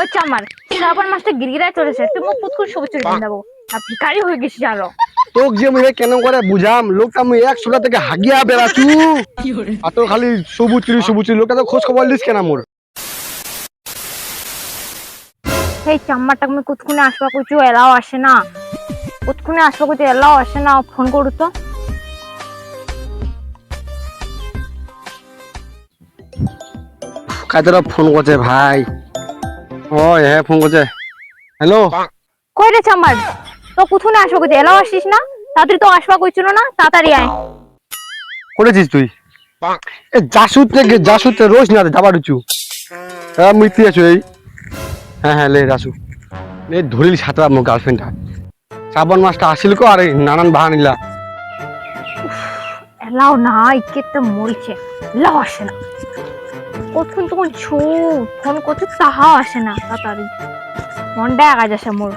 ওই চামার শ্রাবণ মাসটা গিরগিরায় চলেছে তুই মুখ পুত করে সবুজ কিনে দেবো। ভিকারি হয়ে গেছিস আরও। তোক যে মুই কেন করে বুঝাম? লোকটা মুই এক সোটা থেকে হাগিয়া বেড়াচু আর তো খালি সবুজ চুরি সবুজ চুরি। লোকটা তো খোঁজ খবর দিস কেন মোর? এই চাম্মারটা আমি কুতকুনে আসবা কইছু এলাও আসে না। কুতকুনে আসবা কইতে এলাও আসে না ফোন করু তো। কাজেরা ফোন করছে ভাই? ও হ্যাঁ ফোন করছে। হ্যালো? কই রে চাম্মার তো কুতকুনে আসবা কইতে এলাও আসিস না? তাড়াতাড়ি তো আসবা কইছিল না? তাড়াতাড়ি আয়। করেছিস তুই? এ জাসুদ থেকে জাসুদ রোজ না যাবার উঁচু। হ্যাঁ মুই তুই আছো এই। হ্যাঁ হ্যাঁ লে রাসু। এই ধরিল সাঁতরা মোর গার্লফ্রেন্ডটা শ্রাবণ মাসটা আসিল কো আর এই নানান বাহানিলা এলাও না ইকেতে মরিছে। এলাও আসে না। কতক্ষণ তখন ছু ফোন করছে? তাহাও আসে না তাড়াতাড়ি। মনটা আগা যাচ্ছে মোর।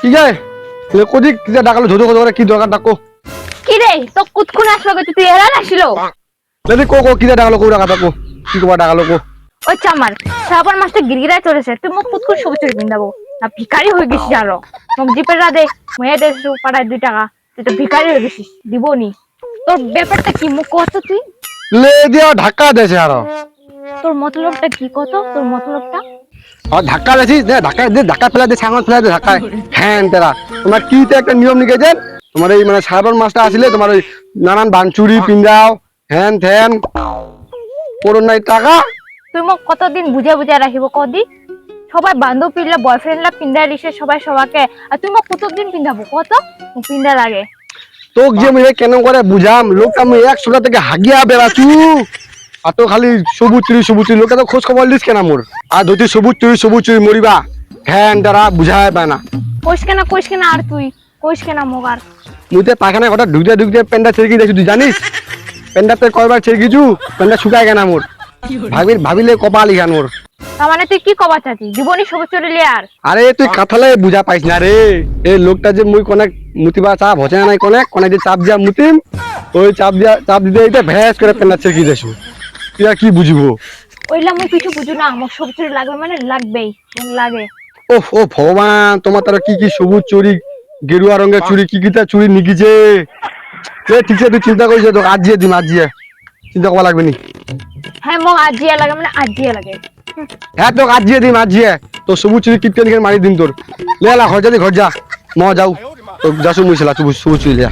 কি যায় লে কোদি কি ডাকালো ধোধো করে? কি দরকার ডাকো? কি রে? তো কুতকুনে আসবা কইতে তুই এলা আসিল? লেদি কো কো কি ডাকালো কো ডাকা ডাকো কি কবা ডাকালো কো? ওই চামার শ্রাবণ মাসটা গিরগিরায় চলেছে। তুই মুখ পুত করে সবুজ চুরি আর ভিকারি হয়ে গেছিস আরও। মোক জিপের রাধে মেয়ে দেড়শো পাড়ায় দুই টাকা। তুই তো ভিকারি হয়ে গেছিস দিবনি তোর ব্যাপারটা কি? মুখ কত তুই। লে দিয়া ধাক্কা দেছে আরও। তোর মতলবটা কি কত? তোর মতলবটা? আর ধাক্কা দিয়েছিস দে ধাক্কা দে ধাক্কা ফেলা দে সামনে ফেলা দে ধাক্কা হ্যাঁ তেরা। তোমার কি তো একটা নিয়ম নিকেছেন তোমার এই মানে মাসটা আসলে তোমার ওই নানান বানচুরি পিন্দাও হ্যান করোন নাই টাকা। তুই মোক কতদিন বুঝে বুঝে রাখিব কদি? সবাই বান্ধব দিছে সবাই সবাকে। আর তুই মোক কতদিন পিন্ধাবো কত? লাগে। তোক যে মুই কেন করে বুঝাম লোকটা মুই এক থেকে হাগিয়া বেড়াচু আর তো খালি সবুজ চুরি সবুজ চুরি। লোকটা তো খোঁজ খবর দিস কেন মোর? আর সবুজ চুরি সবুজ চুরি মরিবা? হ্যান তারা বুঝায় পায় না। কইস কেনা কইস কেনা আর তুই? কইস কেনা মোক আর? মুই তো পায়খানা ঘটা ঢুকতে ঢুকতে প্যান্টটা ছেড়ে গিয়েছি তুই জানিস? কয়বার ছেড়ে গিয়েছু? প্যান্টটা শুকায় কেনা মোর? ভাবি ভাবিলে কপাল ইখান মোর। তার মানে তুই কি কবা চাচ্ছি জীবনী সবুজ চুরি আর? আরে তুই কাঁথালে বুঝা পাইস না রে। এই লোকটা যে মুই কনেক মুতিবা চাপ হচ্ছে না নাই কনেক কনেক যে চাপ দিয়া মুতিম ওই চাপ দিয়া চাপ দিতে দিতে ভ্যাস করে প্যান্টটা ছেড়ে গিয়ে আর কি বুঝব? ওইলা মুই কিছু বুঝু না সবুজ চুরি লাগবে মানে লাগবেই লাগে। ওহ ও ভগবান তোমার তারা কি কি সবুজ চুরি গেরুয়া রঙের চুরি কি কি তা চুরি নিকিছে? এ ঠিক আছে তুই চিন্তা করিস তোকে আজিয়ে দিম আজিয়ে চিন্তা করা লাগবে নি। হ্যাঁ মোক আজিয়া লাগে মানে আজিয়া লাগে। হ্যাঁ দিম আজিয়ে তোর সবুজ চুরি কিপটে নিকে মারি দিম তোর। লে লা ঘর যা ঘর যা। ম যাও। তো যাসু মুইছিলা সবুজ সবুজ চুরি লিয়া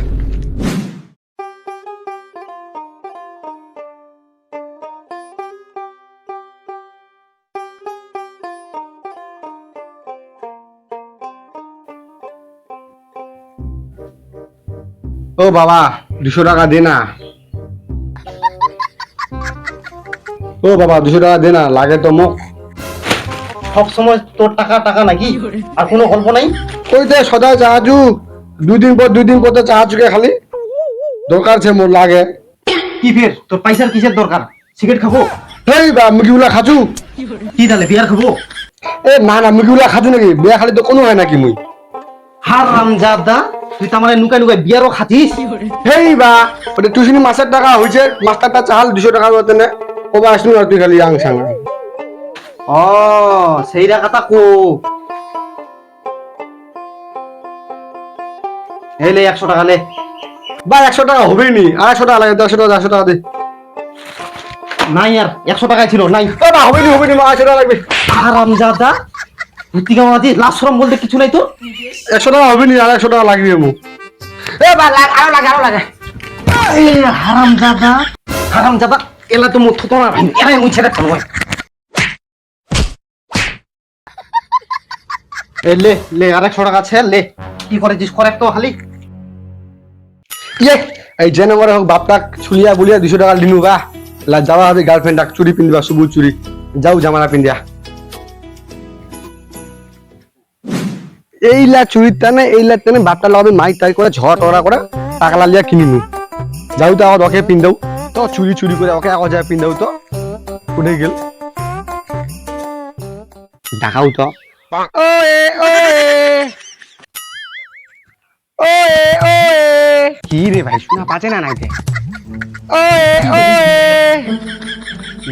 ও বাবা দুশো টাকা দে না। ও বাবা দুশো টাকা দে না লাগে তো মুখ সব সময় তোর টাকা টাকা নাকি? আর কোনো গল্প নাই? কই দে সদা চাহাজু? দুদিন পর দুদিন পর তো চাহাজুকে খালি। দরকার ছে মোর লাগে। কি ফের? তোর পয়সার কিসের দরকার? সিগারেট খাব? হেই বা মুগিগুলা খাচু কি তাহলে বিয়ার খাব? এ না না মুগিগুলা খাচু নাকি? বিয়া খালি তো কোনো হয় নাকি মুই? হার রামজাদা তুই নুকাই নুকাই বিয়ারও খাতিস? হেই বা ওটা টিউশনি মাসের টাকা হয়েছে মাস্টারটা চাহাল দুশো টাকার মতো নে কবা আসনু আর তুই খালি আং সাং? ও সেই কথা কো এই লে একশো টাকা লে। বা একশো টাকা হবেই নি। আড়াইশো টাকা লাগে দেড়শো টাকা দেড়শো টাকা দে। নাই আর একশো টাকায় ছিল নাই। না হবে নি হবে নি আড়াইশো টাকা লাগবে। হারামজাদা। লাশরম বলতে কিছু নাই তোর একশো টাকা হবে নি আড়াইশো টাকা লাগবে মু এ বা লাগ আরও লাগে আরও লাগে। এই হারামজাদা হারামজাদা এলা তো মুখ তো রাখতে এ লে লে আর একশো টাকা আছে লে। কি করেছিস করে তো খালি ইয়ে এই যে নম্বরে হোক বাপটাক ছুলিয়া বুলিয়া দুশো টাকা দিনু গা। লা যাওয়া হবে গার্লফ্রেন্ড ডাক চুরি পিন্দিবা সবুজ চুরি। যাও জামানা পিন্দিয়া এই লা চুরির টানে, এই লা টানে বাপটা লগাবে মাইক টাই করে ঝড় টড়া করে টাকা লালিয়া কিনিনু যাও তো আগত ওকে পিন্দাও তো চুরি চুরি করে ওকে আগত যায় পিন্দাও তো। উঠে গেল। ডাকাও তো। কি রে ভাই, শোনা পাচ্ছে না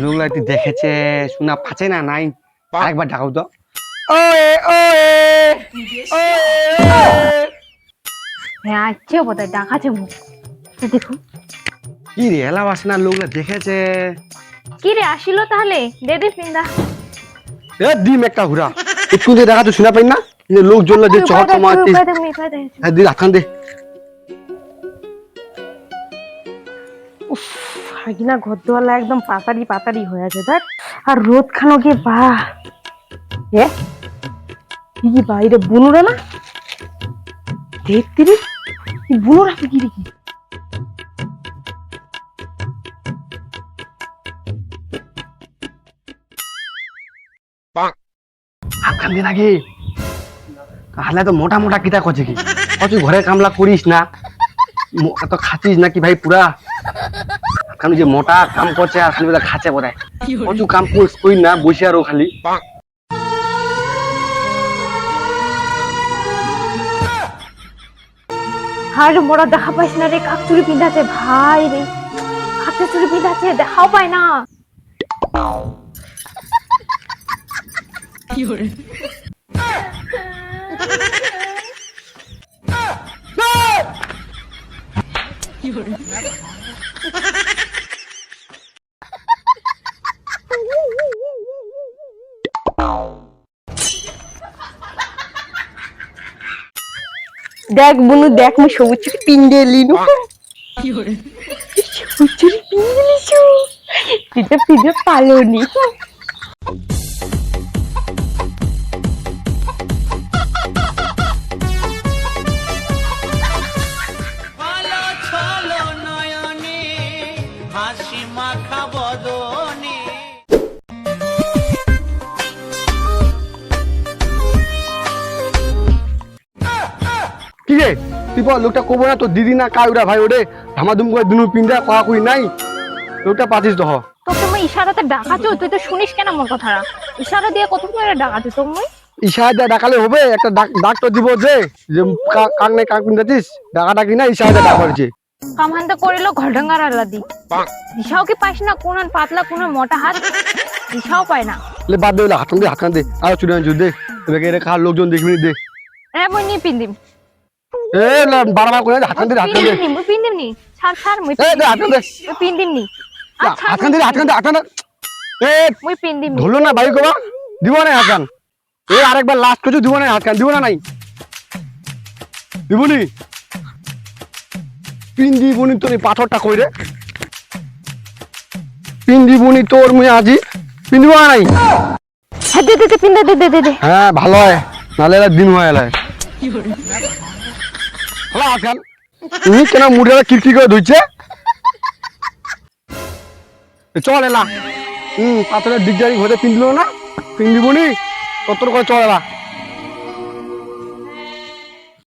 লোকলা তুই দেখেছে, শোনা পাচ্ছে না নাই? আরেকবার ডাকাও তো। আছে বোধহয় মুখ। দেখুন কি রে এলা লোকরা দেখেছে? কি রে আসিল তাহলে? দে দে পিন্দা এ ডিম একটা হুরা একটু দিয়ে দেখা তো শোনা পাই না? যে লোকজন যে চহর কমাতে দে হ্যাঁ দি রাখান দে। হাগিনা ঘর দোয়ালা একদম পাতারি পাতারি হয়ে আছে দেখ। আর রোদ খানো গিয়ে বা এ? কি কি বাইরে বুনুরা না? দেখতে রে কি বুনুরা কি রে কি? হাতখান দিয়ে নাকি তাহলে তো মোটা মোটা কিতা করছে কি? তুই ঘরে কামলা করিস না? এত খাচ্ছিস নাকি ভাই পুরা? খালি যে মোটা কাম করছে আর খালি খাচ্ছে বোধ হয় কাম করিস করি না বসে আরও খালি। হার মোরা দেখা পাইস না রে কাক চুরি পিন্ধাছে ভাই রে। কাক চুরি পিন্ধাছে দেখাও পায় না। দেখ বুনু দেখ মু সবুজ চুরি পিন্ডে লিনু সবুজ চুরি পিন্ডে লিছু পিঠে পিজা পালোনি। কি রে? তুই বল লোকটা কবো না তোর দিদি না কাউরা ভাই ওরে? ধামাধুম করে দুনু পিন্দা কয়া কই নাই? লোকটা পাতিস দহ তোকে মই ইশারাতে ডাকাছো তুই তো শুনিস কেন মোর কথাটা? ইশারা দিয়ে কত করে ডাকাছো তোর মই? ইশারা দিয়ে ডাকালে হবে একটা ডাক- ডাক তো দিব যে যে কা- কাক নাই কাক পিন্দাতিস ডাকা ডাকি না ইশারা দিয়ে ডাক হয়েছে। কামহান্তা করিল ঘরডাঙ্গার আলাদি। দিশাও কি পাইস না কোন পাতলা কোন মোটা হাত? দিশাও পায় না। লে বাদ দে ওলা হাতখান দে হাতখান দে। আর চুরি দে। এবারে খাওয়ার লোকজন দেখবি নি দে। এ মই নি পিন্দিম। এ না বারবার করে হাতখান দে হাতখান দে পিন্দিম নি মই ছাড় ছাড় মই এ হাতখান দে মই পিন্দিম নি। আর ছাড়, হাতখান দে হাতখান দে হাতখান এ মই পিন্দিম নি। ধরলো না ভাই কবা। দিব না হাতখান এ আরেকবার লাস্ট কিছু দিব না হাতখান দিব না নাই। দিবনি পিন দিবনি তোর পাথরটা কই রে? পিন দিবনি তোর মুই আজি পিন দিব নাই। হ্যাঁ দে দে দে পিন্দা দে দে দে দে। হ্যাঁ ভালো হয়। নালে দিন হয় হলো হাতখান তুমি কেন চল পাথরের ডিগজারি ঘরে পিন দিল না? পিন দিবনি তোর করে চল